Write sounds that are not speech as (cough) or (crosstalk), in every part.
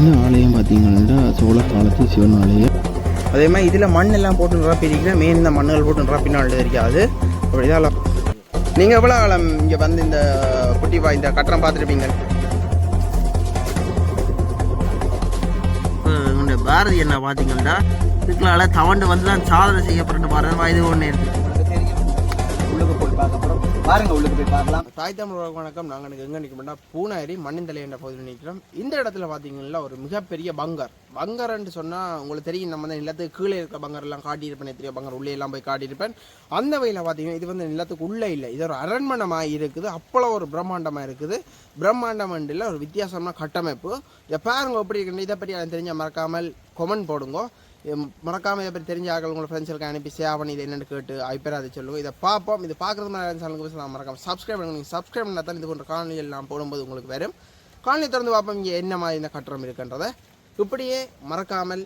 இந்த ஆலயம் பார்த்தீங்கன்னா சோழ காலத்து சிவன் ஆலயம். அதே மாதிரி இதில் மண் எல்லாம் போட்டு நிரப்பிருக்கீங்கன்னா மெயின் இந்த மண்ணுகள் போட்டு நிரப்பினால் தெரியாது அப்படிதான் நீங்கள் எவ்வளோ காலம் இங்கே வந்து இந்த குட்டி பா இந்த கட்டணம் பார்த்துருப்பீங்க? உங்களுடைய பாரதி என்ன பார்த்தீங்கன்னா இதுக்குள்ளால தவண்டு வந்து தான் சாதனை செய்யப்பட்டு பாருங்க வயது ஒன்று உள்ளுக்கு போய் பார்க்க பாருங்க உள்ளுக்கு போய் பார்க்கலாம். தாய் தமிழ் வணக்கம். நாங்கள் எங்கே நிற்கோம்னா பூனாரி மண்ணிந்தலை என்ற பகுதியில் நிற்கிறோம் இந்த இடத்துல பார்த்தீங்கன்னா ஒரு மிகப்பெரிய பங்கர். பங்கர்ன்னு சொன்னால் உங்களுக்கு தெரியும் நம்ம வந்து நிலத்துக்கு கீழே இருக்க பங்கர் எல்லாம் காட்டியிருப்பேன். தெரியும் பங்கர் உள்ளே எல்லாம் போய் காட்டியிருப்பேன். அந்த வகையில் பார்த்தீங்கன்னா இது வந்து நிலத்துக்கு உள்ளே இல்லை. இது ஒரு அரண்மனமாக இருக்குது. அப்பளோ ஒரு பிரம்மாண்டமாக இருக்குது. பிரம்மாண்டம் இல்லை ஒரு வித்தியாசமான கட்டமைப்பு. இதை பாருங்க எப்படி இருக்குன்னு இதை பற்றி தெரிஞ்ச மறக்காமல் கொமெண்ட் போடுங்க. மறக்காமல் இதை பற்றி தெரிஞ்ச ஆக்கள் உங்களை ஃப்ரெண்ட்ஸுக்கு அனுப்பி சேவ் பண்ணி இது என்னென்னு கேட்டு அபிப்பிராயம் அதை சொல்லுவோம் இதை பார்ப்போம். இது பார்க்குறது மாதிரி சேனலுக்கு நான் மறக்காம சப்ஸ்கிரைப் பண்ணுங்க. நீங்கள் சப்ஸ்கிரைப் பண்ணால் தான் இது போன்ற காணொலிகள் நான் போடும்போது உங்களுக்கு வரும். காணொலி திறந்து பார்ப்போம் இங்கே என்ன மாதிரி இந்த கட்டுறம் இருக்குன்றதை. இப்படியே மறக்காமல்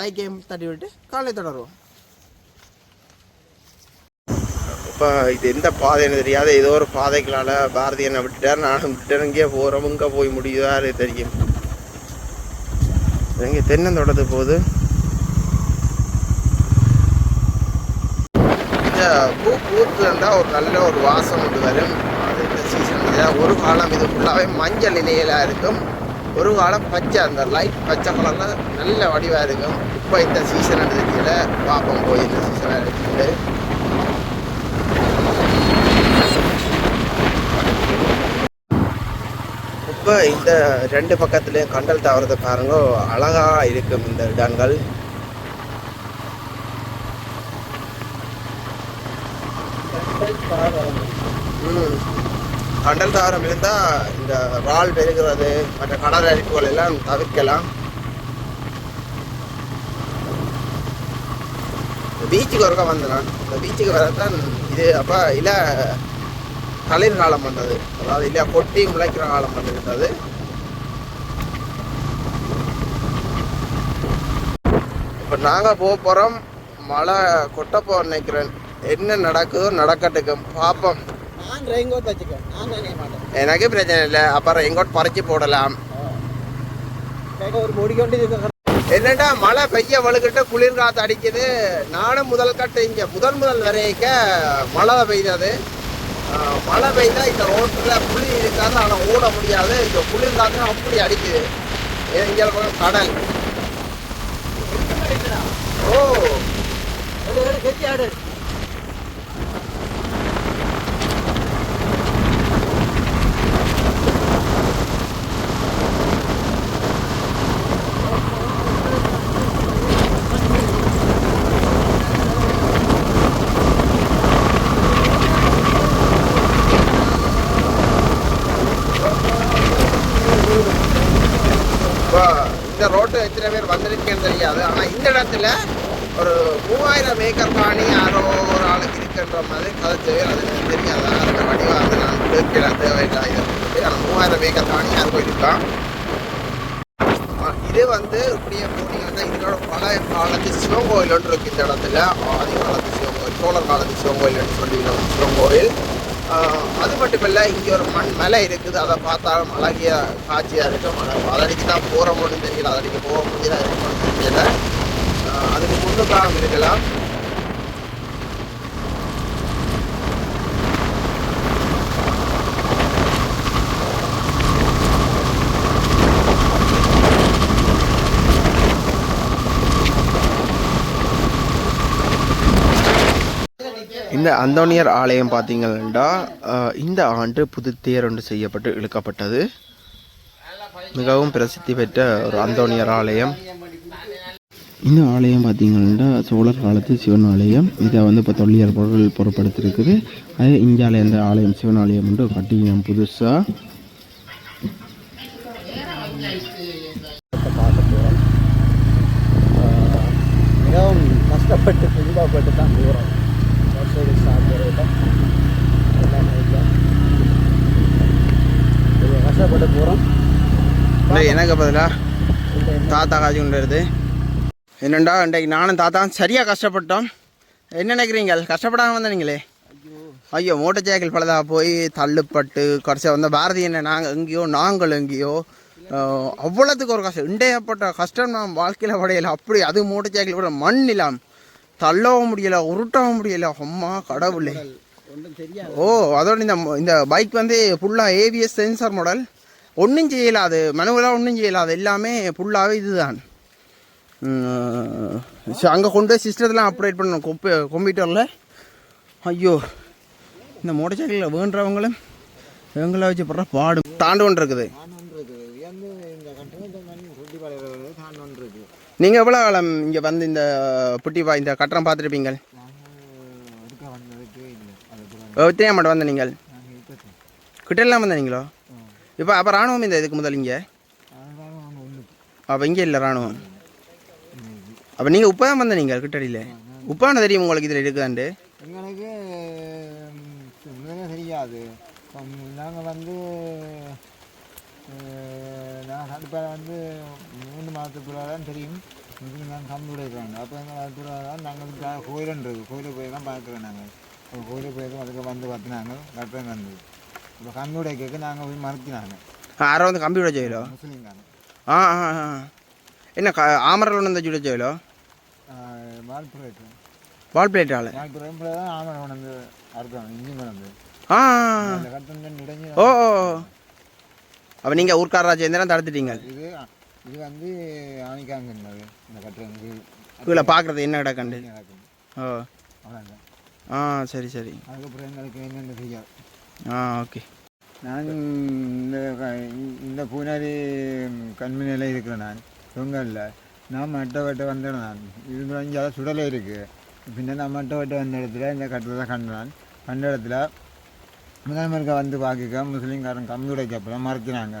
லைக்கையும் தட்டி விட்டு காணொலி தொடருவோம். இப்போ இது எந்த பாதைன்னு தெரியாது. ஏதோ ஒரு பாதைகளால் பாரதி என்னை விட்டுட்டார். நானும் விட்டுட்டேன் இங்கே போகிறோம் இங்கே போய் முடியுதா அது தெரியும். எங்கே தென்னந்தோட்டத்து போகுது. இந்த பூ பூத்து இருந்தால் ஒரு நல்ல ஒரு வாசம் ஒன்று வரும். அது இந்த சீசன் ஒரு காலம் இது ஃபுல்லாகவே மஞ்சள் நிலையிலாக இருக்கும். ஒரு காலம் பச்சை. அந்த லைட் பச்சை கலரில் நல்ல வடிவாக இருக்கும். இப்போ இந்த சீசன் தெரியல பார்ப்போம் போய் இந்த சீசனாக இருக்குது இப்போ இந்த ரெண்டு பக்கத்துலேயும் கண்டல் தாவரத்தை பாருங்க அழகாக இருக்கும் இந்த இடங்கள். ம். கண்டல் தாவரம் இருந்தால் இந்த ரால் பெருகிறது மற்ற கடல் அரிப்புகள் எல்லாம் தவிர்க்கலாம். பீச்சுக்கு ஒருக்கா வந்துடலாம் இந்த பீச்சுக்கு வரதான் இது அப்போ இல்லை தளிர் காலம் வந்தது. அதாவது இல்லையா கொட்டி முளைக்கிற காலம் வந்துருந்தது. இப்போ நாங்கள் போக போகிறோம் மழை கொட்டப்போ நினைக்கிறேன். என்ன நடக்குதோ நடக்கட்டுக்கும் பார்ப்போம் ரெயின்கோட் எனக்கு பிரச்சனை இல்லை. அப்புறம் எங்கோட்டு பறிச்சு போடலாம். என்னடா மழை பெய்ய வழுக்கிட்டு குளிர் காற்று அடிக்குது. நானும் முதல் கட்டு இங்கே. முதல் முதல் வரைக்க மழை பெய்தது. மழை பெய்தா இந்த ரோட்டில் புளி இருக்காது ஆனால் ஓட முடியாது. இந்த புளி காற்று அப்படி அடிக்குது. இங்கே பக்கம் கடல். ஓ. கெட்டி ஆடு இப்போ இந்த ரோட்டு எத்தனை பேர் வந்திருக்கேன்னு தெரியாது இடத்துல ஒரு மூவாயிரம் ஏக்கர் காணி யாரோ ஒரு ஆளுக்கு இருக்குன்ற மாதிரி கதைச்சவே அது எனக்கு தெரியாது. அந்த வடிவாக வந்து நான் கேட்கல தேவையில்லை ஆனால் மூவாயிரம் ஏக்கர் காணி யாருக்கும் இருக்கான் இது வந்து இப்படியே போனீங்கன்னா இதோட பழைய காலத்து சிவன் கோயில் ஒன்று இருக்கு இந்த இடத்துல. ஆதி காலத்து சிவன் கோயில் சோழர் காலத்து சிவன் கோயில்னு சொல்லி சிவன் கோயில். அது மட்டும் இல்லை இங்கே ஒரு மண் மலை இருக்குது. அதை பார்த்தாலும் அழகிய காட்சியாக இருக்கும். அதடிக்கு தான் போகிறோம்னு தெரியல. அதடிக்கு போக முடியல இருக்கும்னு தெரியல. அதுக்கு முன்னுக்காக இருக்கலாம். இந்த அந்தோனியர் ஆலயம் பார்த்தீங்கன்னா இந்த ஆண்டு புது தேரொன்று செய்யப்பட்டு இழுக்கப்பட்டது. மிகவும் பிரசித்தி பெற்ற ஒரு அந்தோனியர் ஆலயம். இந்த ஆலயம் பார்த்தீங்கன்னா சோழர் காலத்து சிவன் ஆலயம். இதை வந்து இப்போ தொல்லியல் பொருள் பொருட்படுத்திருக்குது. அது இந்தியாவில் இந்த ஆலயம் சிவன் ஆலயம் வந்து கட்டிங்க புதுசாக மிகவும் கஷ்டப்பட்டு துன்பப்பட்டு தான் போகிறோம் கஷ்டப்பட்டு போகிறோம் எனக்கு பதிலாக தாத்தா காட்சி கொண்டு வருது என்னண்டா இன்றைக்கு நானும் தாத்தா சரியாக கஷ்டப்பட்டோம். என்ன நினைக்கிறீங்க? கஷ்டப்படாமல் வந்தீங்களே ஐயோ மோட்டர் சைக்கிள் பழுதாக போய் தள்ளுப்பட்டு கடைசியாக வந்த பாரதி என்ன நாங்கள் எங்கேயோ நாங்கள் எங்கேயோ அவ்வளோத்துக்கு ஒரு கஷ்டம். இண்டையப்பட்ட கஷ்டம் நான் வாழ்க்கையில் படையல அப்படி அது மோட்டர் சைக்கிள் கூட மண் இல்லாம் தள்ளவும் முடியலை உருட்டவும் முடியலை. அம்மா கடவுளே. ஓ அதோட இந்த இந்த பைக் வந்து ஃபுல்லாக ஏவிஎஸ் சென்சார் மாடல் ஒன்றும் செய்யலாது மனுவலாக ஒன்றும் செய்யலாது எல்லாமே ஃபுல்லாகவே இதுதான். அங்கே கொண்டு போய் சிஸ்டத்தெலாம் அப்டேட் பண்ணணும். கொம்பு கம்ப்யூட்டரில் ஐயோ இந்த மோட்டர் சைக்கிளில் வேண்டுறவங்களும் இவங்கள வச்சு போடுற பாடு தாண்டு ஒன்று இருக்குது வந்து நீங்கள் எவ்வளோ காலம் இங்கே வந்து இந்த புட்டிவா இந்த கட்டணம் பார்த்துருப்பீங்க? நாங்கள் எத்தனையா மட்டும் வந்த நீங்கள்? நாங்கள் இப்போ கிட்டெல்லாம் வந்தீங்களோ இப்போ அப்போ ராணுவம் இந்த இதுக்கு முதல் இங்கே? நாங்கள் அப்போ இங்கே இல்லை ராணுவம். அப்போ நீங்கள் உப்பா தான் வந்த நீங்கள் கிட்டடியில் உப்பான தெரியும் உங்களுக்கு இதில் இருக்குதாண்டு எங்களுக்கு முதல்ல தெரியாது. நாங்கள் வந்து நான் அடுப்பாக வந்து மூணு மாதத்துக்குள்ள தான் தெரியும். இது நாங்கள் கம்ப்யூட்டர் இருக்கிறாங்க அப்போ எங்கள் அதுக்குள்ள தான் நாங்கள் கோயிலுன்றது. கோயிலுக்கு போய் தான் பார்க்குறோம் நாங்கள் இப்போ கோயிலுக்கு போய் அதுக்கு வந்து பார்த்துனாங்க. கட்டுறது வந்தது இப்போ கேட்க நாங்கள் போய் மறுத்தினாங்க. யாரோ வந்து கம்ப்யூட்டர் செய்யலோ முஸ்லீம் தாங்க ஆ ஆ ஆ. என்ன க ஆமரில் ஒன்று இந்த ஜூட செய்யலோ வால்புரத்து வால் பிளேட் ஆள் வால்புரம் தான் ஆமரை கொண்டு அறுக்கணும் இஞ்சி கொண்டு ஆ. ஓ அப்போ நீங்கள் ஊர்க்கார ராஜேந்திரன் தடுத்துட்டீங்க. இது இது வந்து ஆணிக்காங்கன்னது இந்த கட்டுறது கீழே பார்க்குறது என்ன கிடக்கண்டு ஓ. ஆ சரி சரி. அதுக்கப்புறம் எங்களுக்கு என்னென்ன ஆ ஓகே. நான் இந்த இந்த பூனாரி கண்மணியில் இருக்கிறேன் நான் தொங்கல்ல. நான் மட்டை வெட்ட வந்தேன் நான் இது கொஞ்சம் சுடலை இருக்குது பின்ன நான் மட்டை வெட்ட வந்த இடத்துல இந்த கட்டத்தை கண்டான். கண்ட இடத்துல முதல்வருக்கு வந்து பார்க்க முஸ்லீம்காரன் உடைக்க அப்புறம் மறுத்தினாங்க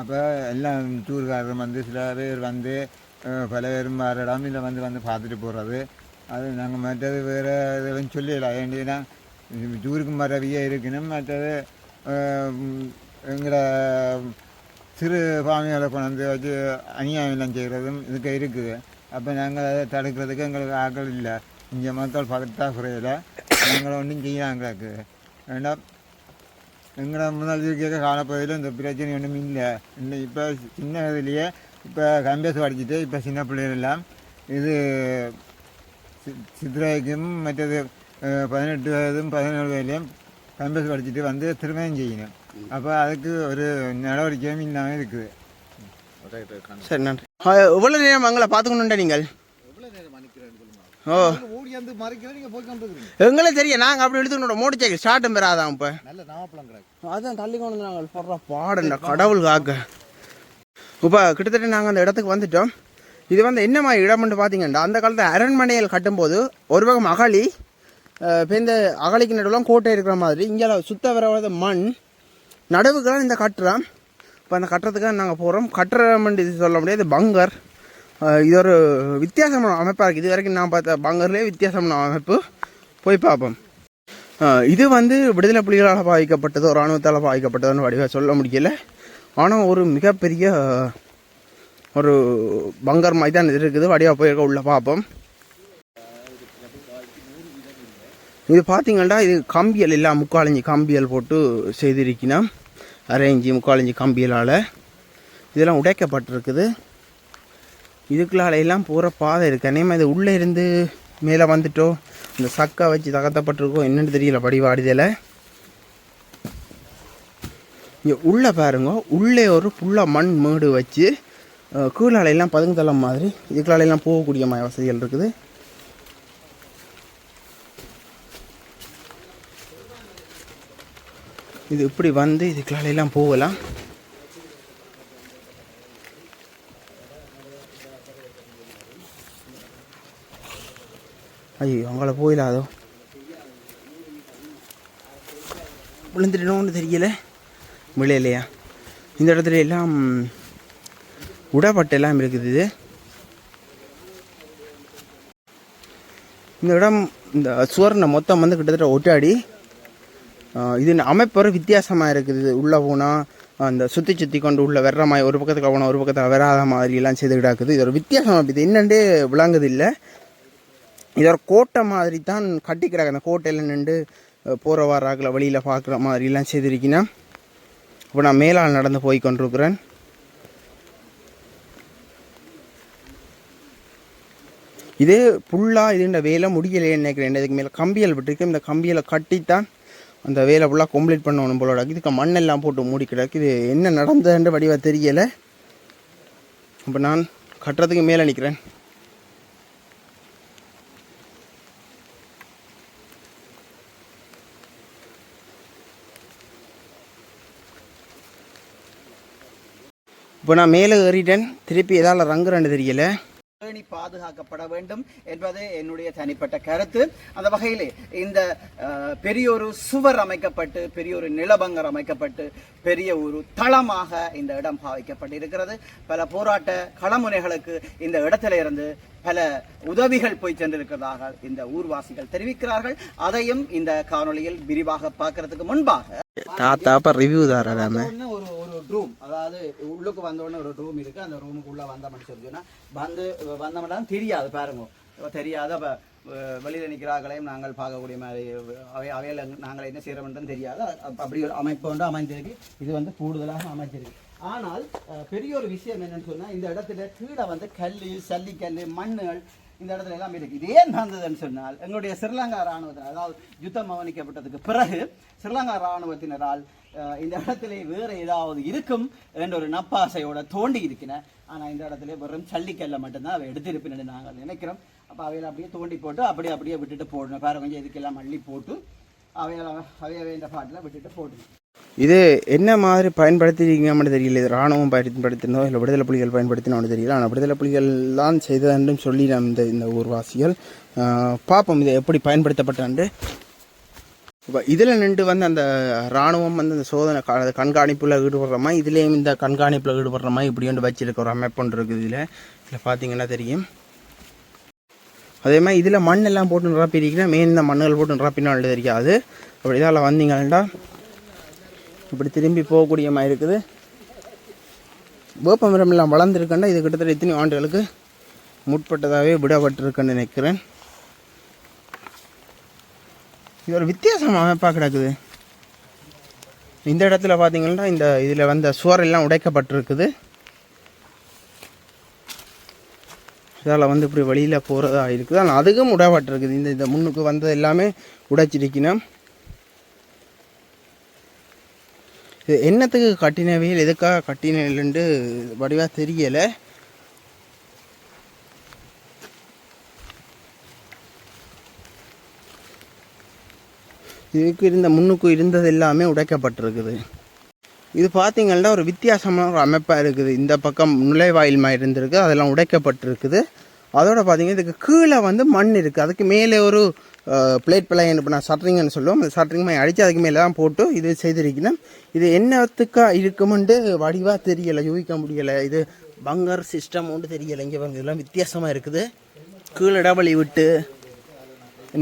அப்போ எல்லாம் டூர்காரரும் வந்து சில பேர் வந்து பல பேரும் வேறு இடம் இல்லை வந்து வந்து பார்த்துட்டு போகிறது அது நாங்கள் மற்றது வேறு இதெல்லாம் சொல்லிடலாம் ஏன்னா டூருக்கு மறவியே இருக்கணும். மற்றது எங்களை சிறு பாவனைகளை கொண்டாந்து வச்சு அநியாயம் செய்கிறதும் இதுக்கு இருக்குது. அப்போ நாங்கள் அதை தடுக்கிறதுக்கு எங்களுக்கு ஆக்கள் இல்லை. இங்கே மக்கள் பற்றாக்குறையில் நாங்கள் ஒன்றும் செய்யாங்களுக்கு ஏன்னா எங்களை முதல் இருக்கிற காலப்பகுதியில் இந்த பிரச்சனை ஒன்றும் இல்லை. இல்லை இப்போ சின்ன இதுலேயே இப்போ கம்பேஸ் படிச்சுட்டு இப்போ சின்ன பிள்ளைகள் எல்லாம் இது சி- மற்றது பதினெட்டு வயதும் பதினேழு வயதுலையும் கம்பேஸ் படிச்சுட்டு வந்து திருமணம் செய்யணும். அப்போ அதுக்கு ஒரு நடவடிக்கையும் இல்லாமல் இருக்குது. சரி நன்றி. எவ்வளோ நேரம் மங்களை பார்த்துக்கணுண்டா நீங்கள்? ஓ. எங்களே தெரியும். நாங்கள் அப்படி எடுத்துக்கணும் மோட்டர் சைக்கிள் ஸ்டார்ட்டும் பெறாதான் இப்போ அதான் தள்ளி கொண்டு வந்து நாங்கள் போடுற பாடுண்ட கடவுள் காக்க. இப்போ கிட்டத்தட்ட நாங்கள் அந்த இடத்துக்கு வந்துட்டோம். இது வந்து என்ன மாதிரி இடம்னு பார்த்தீங்கன்னா அந்த காலத்தில் அரண்மனையில் கட்டும்போது ஒரு பக்கம் அகழி இப்ப இந்த அகழிக்கு நடுவில் கோட்டை இருக்கிற மாதிரி இங்கே சுத்த வர மண் நடவுக்கெல்லாம் இந்த கட்டுறோம் இப்போ அந்த கட்டுறதுக்காக நாங்கள் போகிறோம் கட்டுறோம்னு இது சொல்ல முடியாது. பங்கர். இது ஒரு வித்தியாசமான அமைப்பாக இருக்குது இது வரைக்கும் நான் பார்த்த பங்கர்லேயே வித்தியாசமான அமைப்பு. போய் பார்ப்போம். இது வந்து விடுதலை புலிகளால் பாதிக்கப்பட்டதோ இராணுவத்தால் பாதிக்கப்பட்டதோன்னு வடிவாக சொல்ல முடியல. ஆனால் ஒரு மிகப்பெரிய ஒரு பங்கர் மாதிரி தான் இது இருக்குது வடிவாக போயிருக்க உள்ளே பார்ப்போம். இது பார்த்தீங்கன்னா இது கம்பியல் எல்லாம் முக்காலஞ்சி கம்பியல் போட்டு செய்திருக்கணும் அரைஞ்சி முக்காலஞ்சி கம்பியலால். இதெல்லாம் உடைக்கப்பட்டிருக்குது. இதுக்குள்ளால எல்லாம் பாதை இருக்குது அதே இது உள்ளே இருந்து மேலே வந்துட்டோ இந்த சக்கை வச்சு தகர்த்தப்பட்டிருக்கோ என்னென்னு தெரியல படிவாடிதில். இங்கே உள்ளே பாருங்க உள்ளே ஒரு புள்ள மண் மேடு வச்சு கீழாலையெல்லாம் கீழால பதுங்குதளம் மாதிரி இதுக்குள்ளாலையெல்லாம் போகக்கூடிய வசதிகள் இருக்குது. இது இப்படி வந்து இதுக்குலாம் போகலாம். ஐயோ அவங்கள போயிடாதோ விழுந்துடணும்னு தெரியல. விளையலையா இந்த இடத்துல எல்லாம் உடப்பட்டு எல்லாம் இருக்குது இது. இந்த இடம் இந்த சுவர்ணை மொத்தம் வந்து கிட்டத்தட்ட ஒட்டாடி. இது அமைப்பு வித்தியாசமாக இருக்குது. உள்ளே போனால் அந்த சுற்றி சுற்றி கொண்டு உள்ளே வர்ற மாதிரி ஒரு பக்கத்துக்கு போனால் ஒரு பக்கத்தில் வராத மாதிரிலாம் செய்து கிடாக்குது இது ஒரு வித்தியாசமாக இது என்னென்று விளங்குது இல்லை இது கோட்டை மாதிரி தான் கட்டிக்கிறாங்க. அந்த கோட்டையில் நின்று போகிற வாராக்கில் வழியில் பார்க்குற மாதிரிலாம் செய்திருக்கீங்கன்னா இப்போ நான் மேலால் நடந்து போய் கொண்டிருக்கிறேன். இது புல்லாக இதுன்ற வேலை முடியலையே நினைக்கிறேன். இதுக்கு மேலே கம்பியல் விட்டுருக்கு. இந்த கம்பியில் கட்டித்தான் அந்த வேலை ஃபுல்லாக கம்ப்ளீட் பண்ணணும் போல இதுக்கு மண்ணெல்லாம் போட்டு மூடி கிடக்கு. இது என்ன நடந்ததுன்ற வடிவாக தெரியலை. இப்போ நான் கட்டுறதுக்கு மேலே நிற்கிறேன் இப்போ நான் மேலே ஏறிட்டேன். திருப்பி எதால் ரங்குறேன்னு தெரியல. பேணி பாதுகாக்கப்பட வேண்டும் என்பது என்னுடைய தனிப்பட்ட கருத்து. அந்த வகையிலே இந்த பெரிய ஒரு சுவர் அமைக்கப்பட்டு பெரிய ஒரு நிலபங்கர் அமைக்கப்பட்டு பெரிய ஒரு தளமாக இந்த இடம் பாவிக்கப்பட்டிருக்கிறது. பல போராட்ட களமுனைகளுக்கு இந்த இடத்தில இருந்து பல உதவிகள் போய் சென்றிருக்கிறதாக இந்த ஊர்வாசிகள் தெரிவிக்கிறார்கள். அதையும் இந்த காணொளியில் விரிவாக பார்க்கறதுக்கு முன்பாக தாத்தா ரிவ்யூ ஒரு ஒரு ரூம் அதாவது உள்ளுக்கு வந்தோடனே ஒரு ரூம் இருக்குது அந்த ரூமுக்கு உள்ள வந்தோம்னு சொல்லி சொன்னால் வந்து மட்டும் தெரியாது பாருங்க. தெரியாத. வெளியில் நிற்கிறார்களையும் நாங்கள் பார்க்கக்கூடிய மாதிரி அவை அவையில் நாங்கள் என்ன செய்யறோம்ன்றது தெரியாது. அப்படி ஒரு அமைப்பு வந்து அமைஞ்சிருக்கு இது வந்து கூடுதலாக அமைஞ்சிருக்கு ஆனால் பெரிய ஒரு விஷயம் என்னென்னு சொன்னால் இந்த இடத்துல கீழே வந்து கல் சல்லிக்கல் மண்ணுகள் இந்த இடத்துல எல்லாம் இருக்கு. இது ஏன் நடந்ததுன்னு சொன்னால் எங்களுடைய ஸ்ரீலங்கா ராணுவத்தினர் அதாவது யுத்தம் அவனிக்கப்பட்டதுக்கு பிறகு ஸ்ரீலங்கா ராணுவத்தினரால் இந்த இடத்துல வேற ஏதாவது இருக்கும் என்ற ஒரு நப்பாசையோட தோண்டி இருக்கிறேன் ஆனால் இந்த இடத்துல வெறும் சல்லிக்கல்ல மட்டும்தான் அவை எடுத்திருப்பின்னு நாங்கள் நினைக்கிறோம். அப்போ அவையில அப்படியே தோண்டி போட்டு அப்படியே அப்படியே விட்டுட்டு போடணும். வேற கொஞ்சம் இதுக்கெல்லாம் மல்லி போட்டு அவையில அவையவே இந்த பாட்டில் விட்டுட்டு போடணும். இது என்ன மாதிரி பயன்படுத்திருக்கீங்கன்னு தெரியல. இது ராணுவம் பயன்படுத்தினோ இல்லை விடுதலை புலிகள் பயன்படுத்தினோன்னு தெரியல. ஆனால் விடுதலை புலிகள் தான் செய்ததுன்னு சொல்லி நம்ம இந்த இந்த ஊர்வாசிகள் பார்ப்போம் இதை எப்படி பயன்படுத்தப்பட்டாண்டு இப்போ இதில் நின்று வந்து அந்த ராணுவம் வந்து அந்த சோதனை கா- கண்காணிப்பில் ஈடுபடுற மாதிரி இதுலேயும் இந்த கண்காணிப்பில் ஈடுபடுற மாதிரி இப்படி வந்து வச்சிருக்க ஒரு அமைப்பு ஒன்று இருக்குது இதில். இதில் பார்த்தீங்கன்னா தெரியும். அதே மாதிரி இதில் மண்ணெல்லாம் போட்டு நிரப்பிருக்கீங்கன்னா மெயின் இந்த மண்ணுகள் போட்டு நிரப்பினாலும் தெரியாது. அப்படி இதால் வந்தீங்கன்னா இப்படி திரும்பி போகக்கூடிய மாதிரி இருக்குது. வேப்ப மரம் எல்லாம் வளர்ந்துருக்கேன்டா இது கிட்டத்தட்ட இத்தனை ஆண்டுகளுக்கு முற்பட்டதாகவே விடப்பட்டிருக்குன்னு நினைக்கிறேன். இது ஒரு வித்தியாசம் அமைப்பாக கிடக்குது. இந்த இடத்துல பார்த்தீங்கன்னா இந்த இதில் வந்த சுவர் எல்லாம் உடைக்கப்பட்டிருக்குது. இதால் வந்து இப்படி வெளியில் போகிறதா இருக்குது. ஆனால் அதுக்கும் உடப்பட்டிருக்குது. இந்த இந்த முன்னுக்கு வந்தது எல்லாமே உடைச்சிருக்கணும். இது என்னத்துக்கு கட்டினவையில் எதுக்காக கட்டினவில்ன்ட்டு வடிவாக தெரியலை. இதுக்கு இருந்த முன்னுக்கு இருந்தது எல்லாமே உடைக்கப்பட்டிருக்குது. இது பார்த்தீங்கன்னா ஒரு வித்தியாசமான ஒரு அமைப்பாக இருக்குது. இந்த பக்கம் நுழைவாயில் மாதிரி இருந்திருக்கு அதெல்லாம் உடைக்கப்பட்டிருக்குது. அதோட பார்த்தீங்கன்னா இதுக்கு கீழே வந்து மண் இருக்குது அதுக்கு மேலே ஒரு பிளேட் பிளைன் இப்போ நான் சட்ரிங்னு சொல்லுவோம். அந்த சட்ரிங் மாதிரி அடித்து அதுக்கு மேலே தான் போட்டு இது செய்திருக்கணும். இது என்னத்துக்கா இருக்குமெண்டு வடிவாக தெரியலை யூகிக்க முடியலை. இது பங்கர் சிஸ்டம் ஒன்று தெரியலை. இங்கே பாருங்க இதெல்லாம் வித்தியாசமாக இருக்குது. கீழே இடவழி விட்டு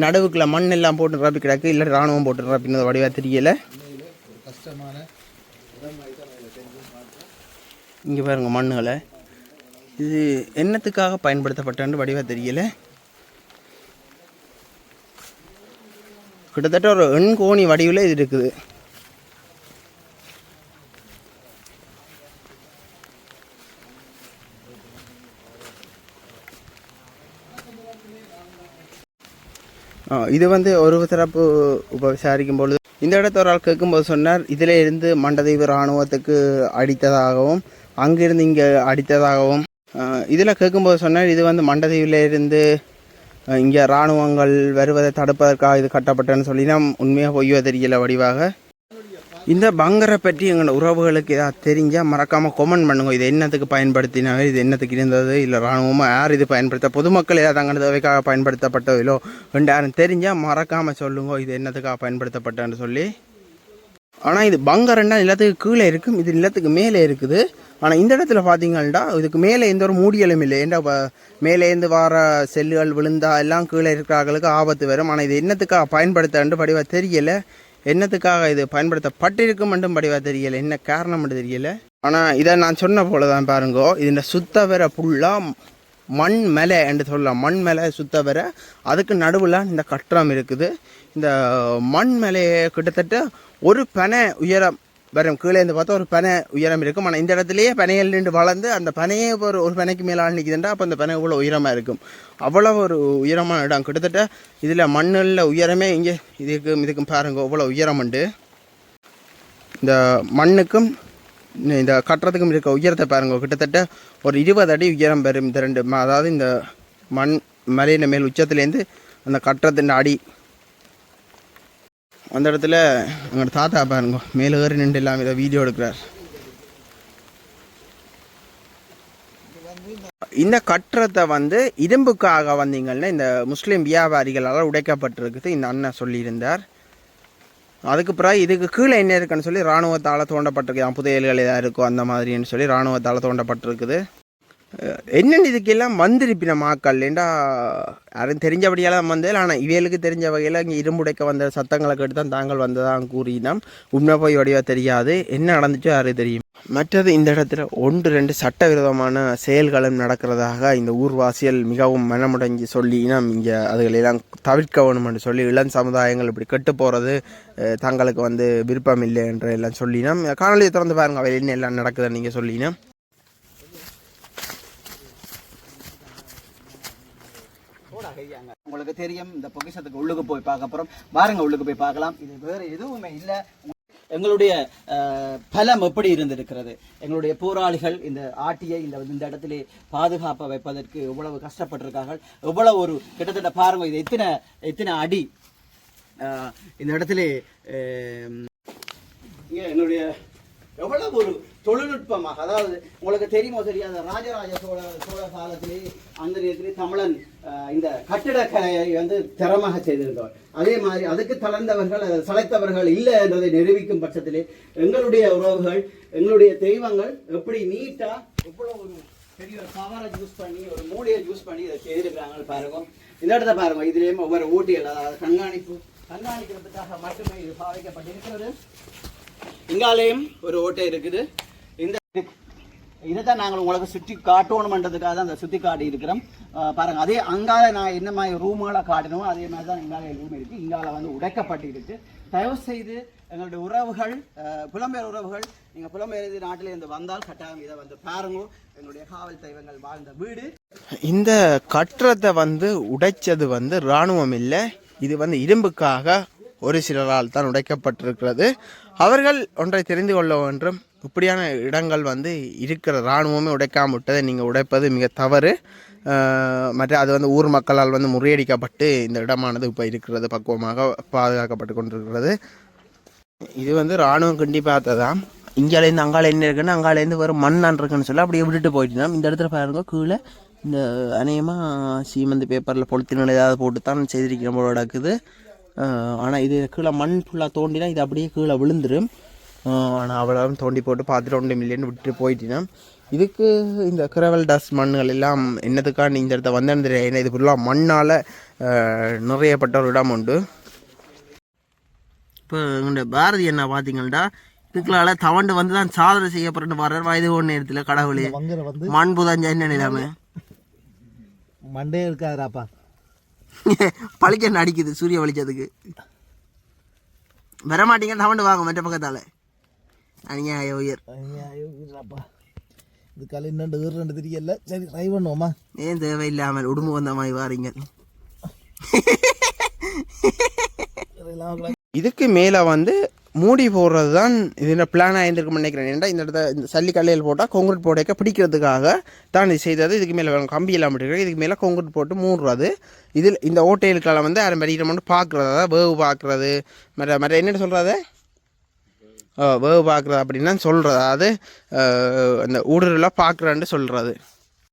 நடுவுக்குள்ள மண் எல்லாம் போட்டு நிரப்பி கிடக்கு இல்லை ராணுவம் போட்டு நிரப்பினது வடிவாக தெரியலை. இங்கே பாருங்க மண்ணுகளை. இது என்னத்துக்காக பயன்படுத்தப்பட்டான்னு வடிவாக தெரியலை. கிட்டத்தட்ட ஒரு எண்கோணி வடிவில் இது இருக்குது. இது வந்து ஒரு தரப்பு இப்போ விசாரிக்கும் பொழுது இந்த இடத்த ஒரு ஆள் கேட்கும்போது சொன்னார் இதில் இருந்து மண்டதீவு இராணுவத்துக்கு அடித்ததாகவும் அங்கிருந்து இங்கே அடித்ததாகவும். இதில் கேட்கும்போது சொன்னார் இது வந்து மண்டதீவில் இருந்து இங்கே இராணுவங்கள் வருவதை தடுப்பதற்காக இது கட்டப்பட்டன்னு சொல்லி நாம் உண்மையாக பொய்யோ தெரியல வடிவாக. இந்த பங்கரை பற்றி எங்களோட உறவுகளுக்கு ஏதாவது தெரிஞ்சால் மறக்காமல் கொமெண்ட் பண்ணுங்க. இது என்னத்துக்கு பயன்படுத்தினாவே இது என்னத்துக்கு இருந்தது? இல்லை இராணுவமாக யார் இது பயன்படுத்த பொதுமக்கள் ஏதாவது தங்களது தேவைக்காக பயன்படுத்தப்பட்டதிலோ ரெண்டு யாரும் தெரிஞ்சால் மறக்காமல் சொல்லுங்க. இது என்னத்துக்காக பயன்படுத்தப்பட்டன்னு சொல்லி. ஆனால் இது பங்கரன்னா நிலத்துக்கு கீழே இருக்கும் இது நிலத்துக்கு மேலே இருக்குது. ஆனால் இந்த இடத்துல பார்த்தீங்கன்னா இதுக்கு மேலே எந்த ஒரு மூடியலும் இல்லை. ஏன்டா மேலேருந்து வர செல்லுகள் விழுந்தா எல்லாம் கீழே இருக்கிறவர்களுக்கு ஆபத்து வரும். ஆனால் இது என்னத்துக்காக பயன்படுத்தன்று படிவாக தெரியல. என்னத்துக்காக இது பயன்படுத்தப்பட்டிருக்கும் மட்டும் படிவாக தெரியல. என்ன காரணம் மட்டும் தெரியல. ஆனால் இதை நான் சொன்ன போல தான் பாருங்கோ இதில் சுத்த வர ஃபுல்லாக மண் மேலே என்று சொல்லலாம். மண் மேலே சுத்த வர அதுக்கு நடுவில் இந்த கட்டடம் இருக்குது. இந்த மண் மேலே கிட்டத்தட்ட ஒரு பனை உயரம் வரும். கீழே இருந்து பார்த்தா ஒரு பனை உயரம் இருக்கும். ஆனால் இந்த இடத்துலையே பனையில் நின்று வளர்ந்து அந்த பனையே ஒரு ஒரு பனைக்கு மேலே ஆள் நிற்குதுண்டா அப்போ அந்த பனை இவ்வளோ உயரமாக இருக்கும். அவ்வளோ ஒரு உயரமான இடம். கிட்டத்தட்ட இதில் மண்ணில் உயரமே இங்கே இதுக்கும் இதுக்கும் பாருங்க இவ்வளோ உயரம் உண்டு. இந்த மண்ணுக்கும் இந்த- கட்டுறதுக்கும் இருக்க உயரத்தை பாருங்க. கிட்டத்தட்ட ஒரு இருபது அடி உயரம் பெறும் இந்த ரெண்டு அதாவது இந்த மண் மலையின் மேல் உச்சத்துலேருந்து அந்த கட்டுறத்தின் அடி அந்த இடத்துல எங்களோட தாத்தா பாருங்க மேலே ஏறி நின்று எல்லாம் இதை வீடியோ எடுக்கிறார். இந்த கட்டுறத்தை வந்து இரும்புக்காக வந்தீங்கன்னா இந்த முஸ்லீம் வியாபாரிகளால் உடைக்கப்பட்டிருக்குது இந்த அண்ணன் சொல்லியிருந்தார். அதுக்கு பிறகு இதுக்கு கீழே என்ன இருக்குன்னு சொல்லி இராணுவத்தால் தோண்டப்பட்டிருக்கு. புதையல்கள் ஏதாவது இருக்கும் அந்த மாதிரின்னு சொல்லி இராணுவத்தால் தோண்டப்பட்டிருக்குது. என்னென்னு இதுக்கெல்லாம் வந்திருப்பின மாக்கள்? ஏண்டா யாரும் தெரிஞ்சபடியெல்லாம் வந்தேன் ஆனால் இவைகளுக்கு தெரிஞ்ச வகையில் இங்கே இரும்புடைக்க வந்த சத்தங்களை கேட்டு தான் தாங்கள் வந்ததாக கூறினோம். உண்மை போய் வடிவா தெரியாது. என்ன நடந்துச்சோ யாரும் தெரியும். மற்றது இந்த இடத்துல ஒன்று ரெண்டு சட்டவிரோதமான செயல்களும் நடக்கிறதாக இந்த ஊர்வாசிகள் மிகவும் மனமுடைஞ்சு சொல்லி இனம் இங்கே அதுகளெல்லாம் தவிர்க்க வேணும்னு சொல்லி இளம் சமுதாயங்கள் இப்படி கெட்டு போகிறது தங்களுக்கு வந்து விருப்பம் இல்லை என்று எல்லாம் சொல்லினோம். காணொலியை திறந்து பாருங்கள் அவையில் என்ன எல்லாம் நடக்குதுன்னு நீங்கள் சொல்லினோம். உங்களுக்கு தெரியும் இந்த பொக்கிஷத்துக்கு உள்ளுக்கு போய் பார்க்க போறோம். பாருங்க உள்ளுக்கு போய் பார்க்கலாம். இது வேற எதுவுமே இல்லை. எங்களுடைய பலம் எப்படி இருந்திருக்கிறது? எங்களுடைய போராளிகள் இந்த ஆட்டியை இந்த இந்த இடத்திலே பாதுகாப்ப வைப்பதற்கு எவ்வளவு கஷ்டப்பட்டிருக்கார்கள்? எவ்வளவு ஒரு கிட்டத்தட்ட பாருங்க இது எத்தனை எத்தனை அடி? இந்த இடத்துல என்னுடைய எவ்வளவு ஒரு தொழில்நுட்பமாக அதாவது உங்களுக்கு தெரியுமோ தெரியாத ராஜராஜ சோழ சோழ காலத்திலே அந்த நேரத்திலே தமிழன் இந்த கட்டிடக்கலையை வந்து திறமாக செய்திருந்தவர். அதே மாதிரி அதுக்கு தளர்ந்தவர்கள் அதை சளைத்தவர்கள் இல்லை என்றதை நிரூபிக்கும் பட்சத்திலே எங்களுடைய உறவுகள் எங்களுடைய தெய்வங்கள் எப்படி நீட்டா எவ்வளவு ஒரு பெரிய ஒரு கவரை யூஸ் பண்ணி ஒரு மூலையை யூஸ் பண்ணி இதை செய்திருக்கிறாங்க பாருங்க. இந்த இடத்த பாருங்க இதுலேயும் ஒவ்வொரு ஊட்டிகள் அதாவது கண்காணிப்பு கண்காணிக்கிறதுக்காக மட்டுமே இது பாவிக்கப்பட்டிருக்கிறது. இங்காலேயும் ஒரு ஓட்டை இருக்குது. இந்த இதை தான் நாங்கள் உங்களுக்கு சுற்றி காட்டணுமன்றதுக்காக தான் அந்த சுற்றி காட்டி இருக்கிறோம் பாருங்கள் அதே அங்கால நான் என்ன மாதிரி ரூம்களை காட்டணுமோ அதே மாதிரி தான் இங்கால ரூம் இருக்குது இங்கால வந்து உடைக்கப்பட்டு இருக்கு தயவு செய்து எங்களுடைய உறவுகள் புலம்பெயர் உறவுகள் நீங்கள் புலம்பெயர் நாட்டில் இருந்து வந்தால் கட்டாயம் இதை வந்து பாருங்க. எங்களுடைய காவல் தெய்வங்கள் வாழ்ந்த வீடு. இந்த கட்டுறதை வந்து உடைச்சது வந்து இராணுவம் இல்லை. இது வந்து இரும்புக்காக ஒரு சிலரால் தான் உடைக்கப்பட்டிருக்கிறது. அவர்கள் ஒன்றை தெரிந்து கொள்ள வேண்டும் இப்படியான இடங்கள் வந்து இருக்கிற இராணுவமே உடைக்காம விட்டதை நீங்கள் உடைப்பது மிக தவறு. மற்ற அது வந்து ஊர் மக்களால் வந்து முறியடிக்கப்பட்டு இந்த இடமானது இப்போ இருக்கிறது பக்குவமாக பாதுகாக்கப்பட்டு கொண்டிருக்கிறது. இது வந்து இராணுவம் கிண்டி பார்த்ததான் இங்கேலேருந்து அங்கால என்ன இருக்குன்னு அங்காலேருந்து வரும் மண்ணான் இருக்குன்னு சொல்லி அப்படியே விட்டுட்டு போயிட்டு இந்த இடத்துல பாருங்க கீழே இந்த அநேகமாக சீமந்து பேப்பரில் பொலித்தின ஏதாவது போட்டு தான் செய்திருக்கிற போல நடக்குது ஆனால் இது கீழே மண் ஃபுல்லாக தோண்டினா இது அப்படியே கீழே விழுந்துடும் ஆனால் அவ்வளோ தோண்டி போட்டு பார்த்துட்டு ஒன்று மில்லியன் விட்டுட்டு போயிட்டினா இதுக்கு இந்த கிரவல் டஸ்ட் மண்ணுகள் எல்லாம் என்னத்துக்காக இந்த இடத்த வந்தேன்னு தெரியாது ஏன்னா இது ஃபுல்லாக மண்ணால் நிறையப்பட்ட ஒரு இடம் உண்டு. இப்போ இந்த பாரதி என்ன பார்த்தீங்கன்னா இதுக்களால தவண்டு வந்து தான் சாதனை செய்யப்பட்டு வர்றார் வயது ஒன்று நேரத்தில் கடவுளே. மண் புதஞ்சா என்ன நிலைமை? மண்டே இருக்காதுராப்பா (laughs) பளிக்க அடிக்குது? சூரிய வெளிச்சத்துக்கு. வர மாட்டீங்க தவண்டு வாங்க மற்ற பக்கத்தால். அநியாய உயர். ஐயாப்பா இது கலை இன்னண்டு வீர் ரெண்டு தெரியல. சரி ட்ரை பண்ணுவோமா? ஏன் தேவையில்லாமல் உடும்பு வந்த மாதிரி வாரீங்க (laughs) இதுக்கு மேலே வந்து மூடி போடுறது தான் இதில் பிளான் ஆகியிருக்கும்னு நினைக்கிறேன். ஏன்டா இந்த இடத்த இந்த சல்லி கல்லையில் போட்டால் கொங்குட் போடைக்க பிடிக்கிறதுக்காக தான் இது செய்தது. இதுக்கு மேலே கம்பி இல்லாமல் இருக்கிறேன் இதுக்கு மேலே கொங்குட் போட்டு மூடுறது. இதில் இந்த ஓட்டைகளுக்கெல்லாம் வந்து அதை மாதிரி மட்டும் பார்க்குறது. அதாவது வேவு பார்க்குறது. மற்ற மற்ற என்ன சொல்கிறது வேவு பார்க்குறது அப்படின்னா சொல்கிறது அதாவது அந்த ஊடுருலாம் பார்க்குறான்னு சொல்கிறது